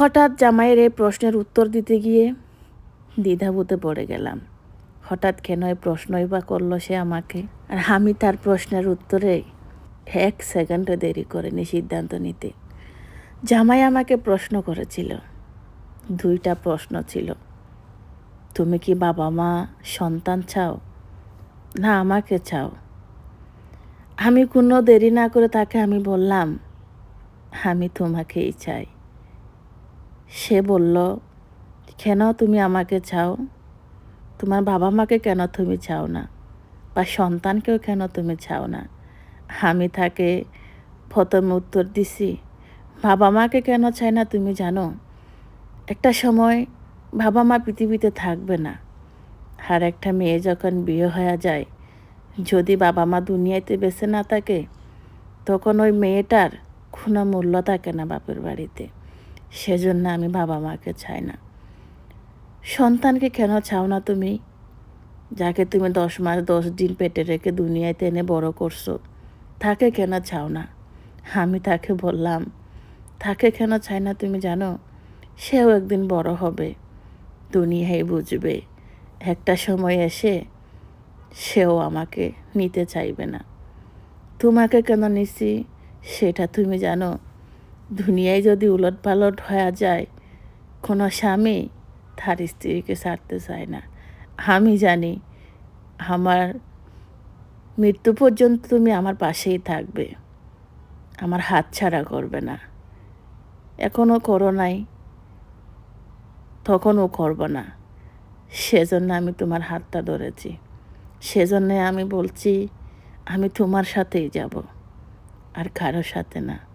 হঠাৎ জামাইয়ের এই প্রশ্নের উত্তর দিতে গিয়ে দ্বিধাবোধে পড়ে গেলাম। হঠাৎ কেন এই প্রশ্নই বা করল সে আমাকে? আর আমি তার প্রশ্নের উত্তরে এক সেকেন্ডে দেরি করেনি সিদ্ধান্ত নিতে। জামাই আমাকে প্রশ্ন করেছিল। দুইটা প্রশ্ন ছিল। তুমি কি বাবা মা, সন্তান চাও? না, আমাকে চাও। আমি কোনো দেরি না করে তাকে আমি বললাম, আমি তোমাকেই চাই। সে বলল, কেন তুমি আমাকে চাও? তোমার বাবা মাকে কেন তুমি চাও না? বা সন্তানকেও কেন তুমি চাও না? আমি তাকে প্রথমে উত্তর দিছি, বাবা মাকে কেন চাই না তুমি জানো? একটা সময় বাবা মা পৃথিবীতে থাকবে না। আর একটা মেয়ে যখন বিয়ে হয়ে যায়, যদি বাবা মা দুনিয়াতে বেঁচে না থাকে, তখন ওই মেয়েটার কোনো মূল্য থাকে না বাপের বাড়িতে। সেজন্য আমি বাবা মাকে চাই না। সন্তানকে কেন চাও না তুমি? যাকে তুমি দশ মাস, দশ দিন পেটে রেখে দুনিয়াতে এনে বড় করছ, তাকে কেন চাও না? আমি তাকে বললাম, তাকে কেন চাই না তুমি জানো? সেও একদিন বড় হবে, দুনিয়ায় বুঝবে। একটা সময় এসে সেও আমাকে নিতে চাইবে না। তোমাকে কেন নিছি সেটা তুমি জানো? দুনিয়ায় যদি উলট পালট হয়ে যায়, কোনো স্বামী তার স্ত্রীকে ছাড়তে চায় না। আমি জানি আমার মৃত্যু পর্যন্ত তুমি আমার পাশেই থাকবে। আমার হাত ছাড়া করবে না। এখনও করো নাই, তখনও করব না। সেজন্য আমি তোমার হাতটা ধরেছি। সেজন্যে আমি বলছি, আমি তোমার সাথেই যাব, আর কারোর সাথে না।